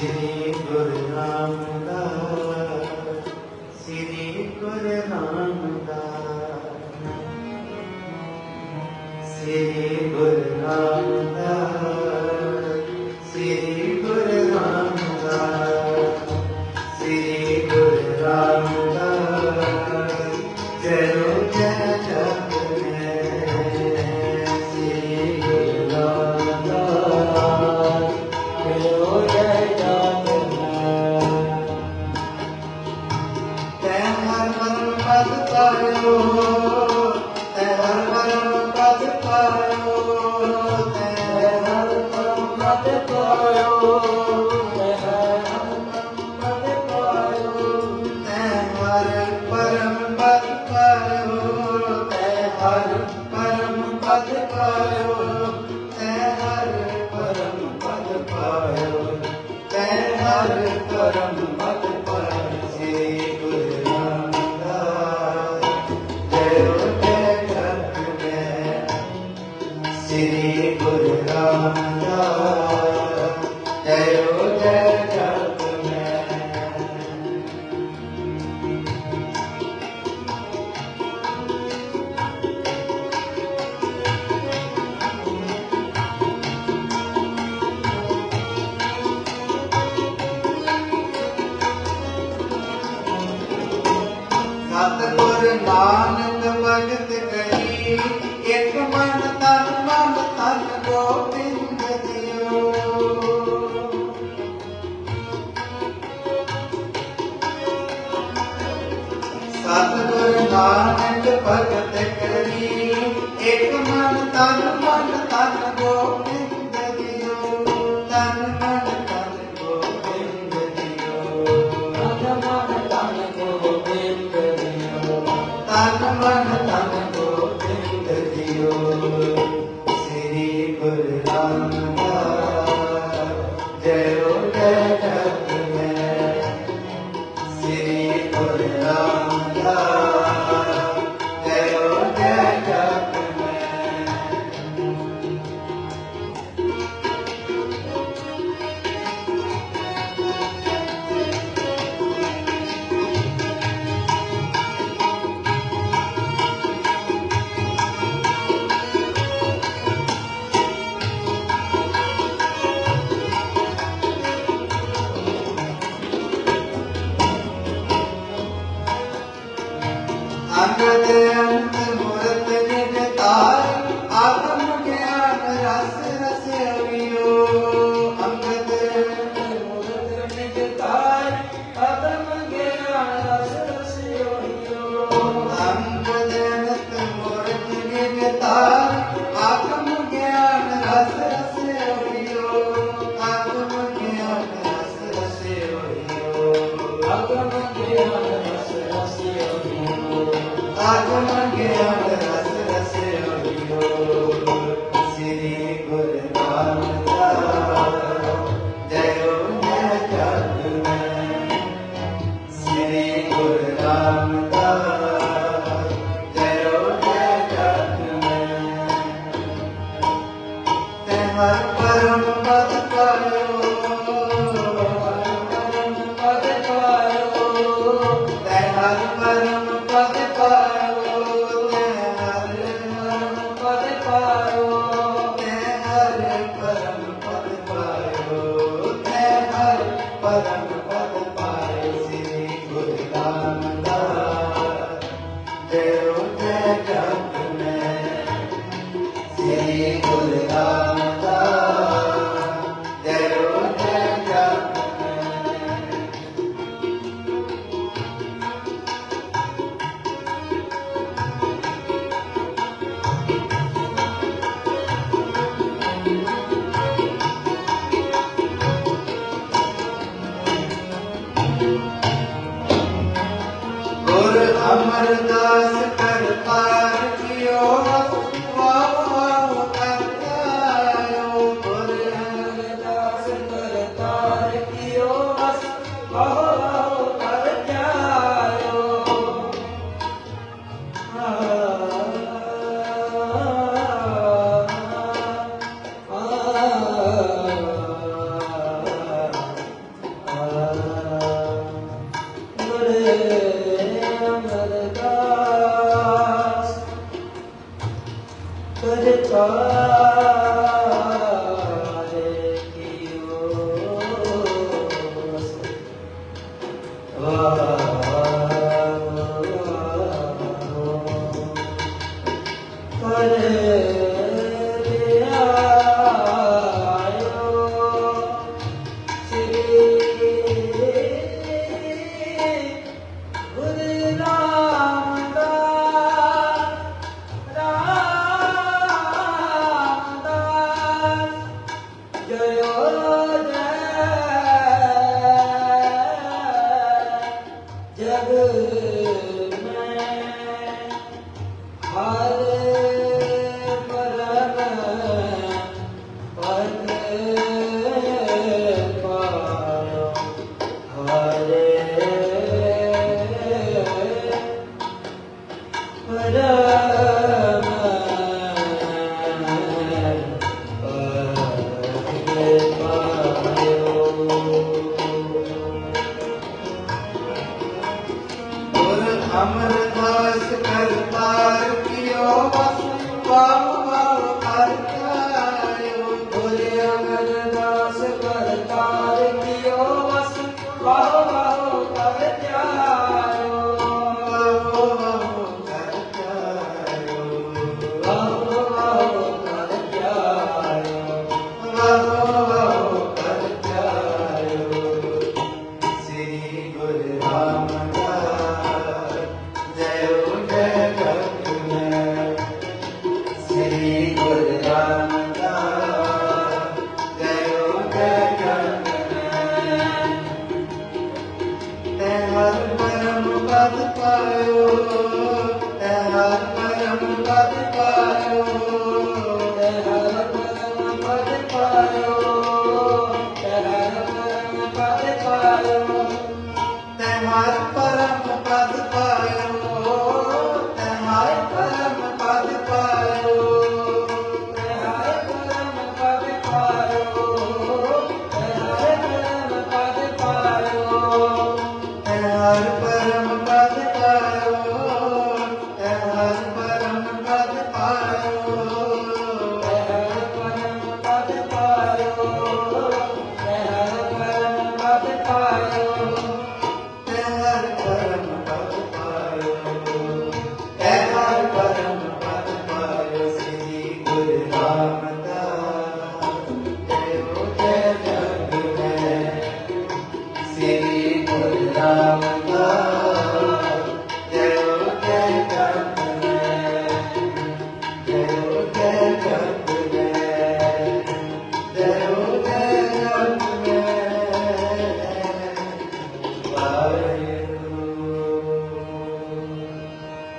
ਸ੍ਰੀ ਗੁਰੂ ਰਾਮਦਾਸ ਸ੍ਰੀ ਗੁਰੂ ਰਾਮਦਾਸ ਸ੍ਰੀ Guru Ramdas para numa ਸਤਗੁਰ ਨਾਨਕ ਭਗਤ ਕਹੀ, ਇਕ ਮਨ ਤਨ ਮਨ ਤਨ ਗੋਬਿੰਦ ਦਿਓ। ਸਤਗੁਰ ਨਾਨਕ ਭਗਤ ਕਹੀ, ਇਕ ਮਨ ਤਨ ਮਨ ਤਨ Gobind un polvorete Hari Kulata الله ਅਮਰਦਾਸ ਕਰਤਾਰ ਕੀਓ ਬਸ ਵਾਹ ਵਾਹ ਕਰਤਾਰਿਓ ਬੋਲੇ ਅਮਰਦਾਸ ਕਰਤਾਰ ਕੀਓ ਬਸ ਵਾਹ ਵਾਹ ਕਰਤਾਰਿਓ ਵਾਹ ਵਾਹ ਕਰਤਾਰਿਓ ਵਾਹ ਵਾਹ ਕਰਤਾਰਿਓ ਵਾਹ ਵਾਹ ਕਰਤਾਰਿਓ ਸ੍ਰੀ ਗੁਰੂ ਰਾਮ ਹਰ ਮਨ ਮੁਕਤ ਪਾਇਓ ਐ ਹਰ